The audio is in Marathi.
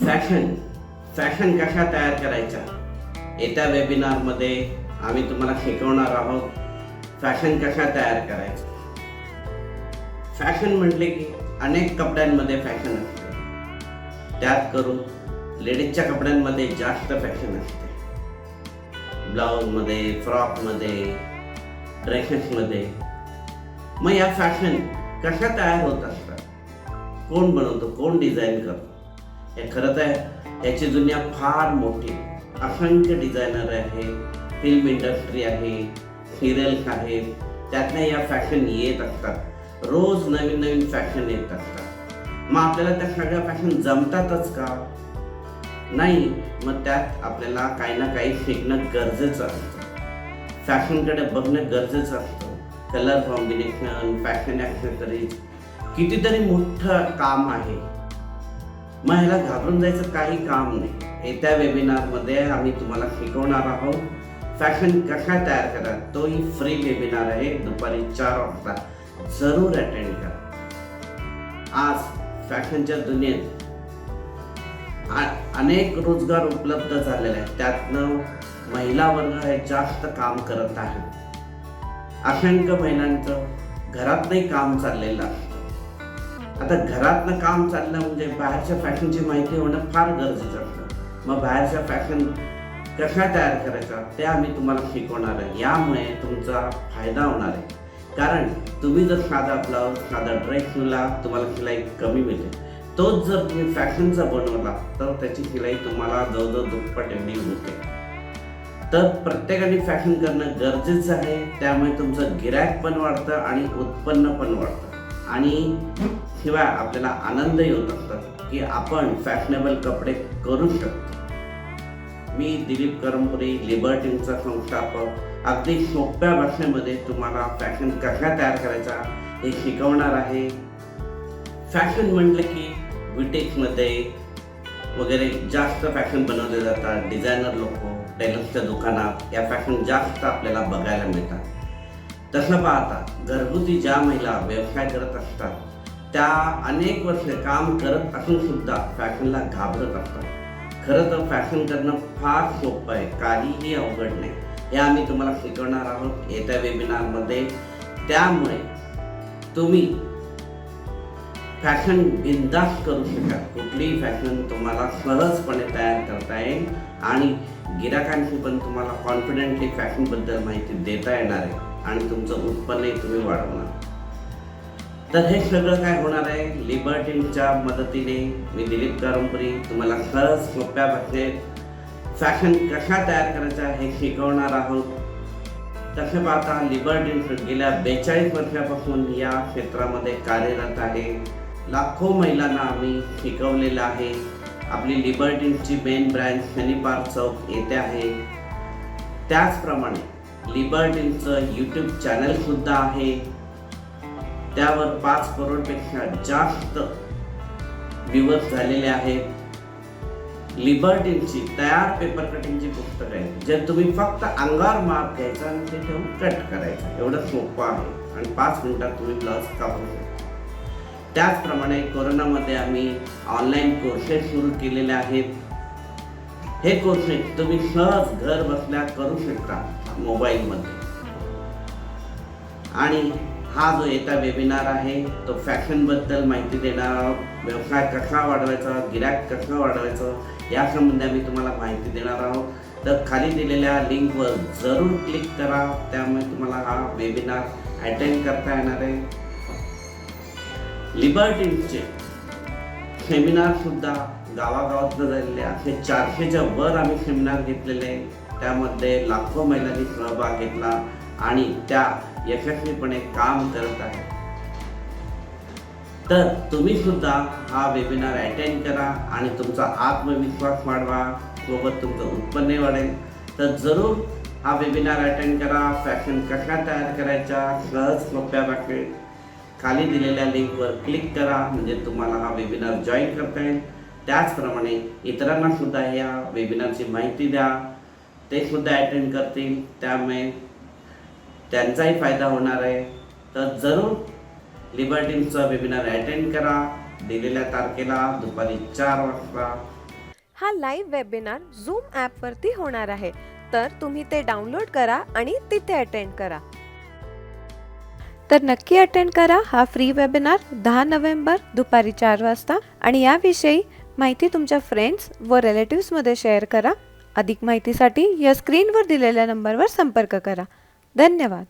फॅशन फॅशन कशा तयार करायचा येत्या वेबिनारमध्ये आम्ही तुम्हाला शिकवणार आहोत फॅशन कशा तयार करायचा फॅशन म्हटले की अनेक कपड्यांमध्ये फॅशन असते. त्यात करून लेडीजच्या कपड्यांमध्ये जास्त फॅशन असते. ब्लाऊजमध्ये फ्रॉकमध्ये ड्रेसेसमध्ये मग या फॅशन कशा तयार होत असतात? कोण बनवतो? कोण डिझाईन करतो? हे खरं तर याची दुनिया फार मोठी. असंख्य डिझायनर आहे फिल्म इंडस्ट्री आहे सिरियल्स आहेत त्यातल्या या फॅशन येत असतात. रोज नवीन नवीन फॅशन येत असतात. मग आपल्याला त्या सगळ्या फॅशन जमतातच का? नाही मग त्यात आपल्याला काही ना काही शिकणं गरजेचं असतं. फॅशनकडे बघणं गरजेचं असतं. कलर कॉम्बिनेशन फॅशन ॲक्सेसरीज कितीतरी मोठं काम आहे. मग ह्याला घाबरून जायचं काही काम नाही. येत्या वेबिनारमध्ये आम्ही तुम्हाला शिकवणार आहोत. फॅशन कशा तयार करा तोही फ्री वेबिनार आहे. दुपारी चार वाजता जरूर अटेंड करा. आज फॅशनच्या दुनियेत अनेक रोजगार उपलब्ध झालेले आहेत. त्यातनं महिला वर्ग हे जास्त काम करत आहेत. असंख्य महिलांचं घरातनंही काम चाललेलं असतं आता घरातनं काम चाललं म्हणजे बाहेरच्या फॅशनची माहिती होणं फार गरजेचं असतं. मग बाहेरच्या फॅशन कशा तयार करायचा ते आम्ही तुम्हाला शिकवणार आहे. यामुळे तुमचा फायदा होणार आहे. कारण तुम्ही जर साधा ब्लाऊज साधा ड्रेस शिवला तुम्हाला शिलाई कमी मिळते. तोच जर तुम्ही फॅशनचा बनवला तर त्याची शिलाई तुम्हाला जवळजवळ दुप्पट एवढी होते तर प्रत्येकाने फॅशन करणं गरजेचं आहे. त्यामुळे तुमचं गिरायक पण वाढतं आणि उत्पन्न पण वाढतं. आणि शिवाय आपल्याला आनंदही होत असतात की आपण फॅशनेबल कपडे करू शकतो. मी दिलीप करमपुरी लिबर्टीनचा संस्थापक. अगदी सोप्या भाषेमध्ये तुम्हाला फॅशन कशा तयार करायचा हे शिकवणार आहे. फॅशन म्हटलं की विटेक्समध्ये वगैरे जास्त फॅशन बनवले जातात. डिझायनर लोक टेलर्सच्या दुकानात या फॅशन जास्त आपल्याला बघायला मिळतात. तसं पाहता घरगुती ज्या महिला व्यवसाय करत असतात त्या अनेक वर्ष काम करत असून सुद्धा फॅशनला घाबरत असतात. खरं तर फॅशन करणं फार सोपं आहे काहीही अवघड नाही. हे आम्ही तुम्हाला शिकवणार आहोत येत्या वेबिनारमध्ये. त्यामुळे तुम्ही फॅशन बिंदास करू शकाल. कुठलीही फॅशन तुम्हाला सहजपणे तयार करता येईल आणि गिराकांशी पण तुम्हाला कॉन्फिडेंटली फॅशनबद्दल माहिती देता येणार आहे आणि तुमचं उत्पन्नही तुम्ही वाढवणार. तर हे सगळं काय होणार आहे? लिबर्टीनच्या मदतीने मी दिलीप करंपरी तुम्हाला सहज सोप्या भाषेत फॅशन कशा तयार करायच्या हे शिकवणार आहोत. तसं पाहता लिबर्टीन गेल्या बेचाळीस वर्षापासून या क्षेत्रामध्ये कार्यरत आहे. लाखो महिलांना आम्ही शिकवलेलं आहे. आपली लिबर्टीनची मेन ब्रँच शनिपार चौक येथे आहे. त्याचप्रमाणे लिबर्टीनचं यूट्यूब चॅनलसुद्धा आहे. त्यावर पाच करोडपेक्षा जास्त विवर्स झालेले आहेत. लिबर्टीनची तयार पेपर कटिंगची पुस्तकं आहे जे तुम्ही फक्त अंगावर मार्क घ्यायचा आणि ते ठेवून कट करायचं. एवढं सोपं आहे. आणि पाच मिनिटात तुम्ही ब्लाउज कापू शकता. त्याचप्रमाणे कोरोनामध्ये आम्ही ऑनलाईन कोर्सेस सुरू केलेले आहेत. हे कोर्सेस तुम्ही सहज घर बसल्या करू शकता मोबाईलमध्ये. आणि हा जो येता वेबिनार आहे तो फॅशनबद्दल माहिती देणार आहोत. व्यवसाय कसा वाढवायचा गिराक कसं वाढवायचं या संबंधी आम्ही तुम्हाला माहिती देणार आहोत. तर खाली दिलेल्या लिंकवर जरूर क्लिक करा. त्यामुळे तुम्हाला हा वेबिनार अटेंड करता येणार आहे. लिबर्टीचे सेमिनार सुद्धा गावागावातनं झालेले असे चारशेच्या वर आम्ही सेमिनार घेतलेले आहे. त्यामध्ये लाखो महिलांनी सहभाग घेतला आणि त्या यशस्वीपणे काम करत आहे. तर तुम्ही सुद्धा हा वेबिनार अटेंड करा आणि तुमचा आत्मविश्वास वाढवा. सोबत तुमचं उत्पन्न वाढेल. तर जरूर हा वेबिनार अटेंड करा. फॅशन कशा तयार करायच्या? सहज सोप्या भाषेत. खाली दिलेल्या लिंकवर क्लिक करा. म्हणजे तुम्हाला हा वेबिनार जॉईन करता येईल. त्याचप्रमाणे इतरांना सुद्धा या वेबिनारची माहिती द्या. ते सुद्धा अटेंड करतील. त्यामुळे त्यांचाही फायदा होणार आहे. तर जरूर लिबर्टीनचा वेबिनार अटेंड करा. दिलेल्या तारखेला दुपारी चार वाजता. हा लाईव्ह वेबिनार झूम ॲपवरती होणार आहे. तर तुम्ही ते डाउनलोड करा आणि तिथे अटेंड करा. तर नक्की अटेंड करा हा फ्री वेबिनार दहा नोव्हेंबर दुपारी चार वाजता. आणि याविषयी माहिती तुमच्या फ्रेंड्स व रिलेटिव्समध्ये शेअर करा. अधिक माहितीसाठी या स्क्रीनवर दिलेल्या नंबरवर संपर्क करा. धन्यवाद.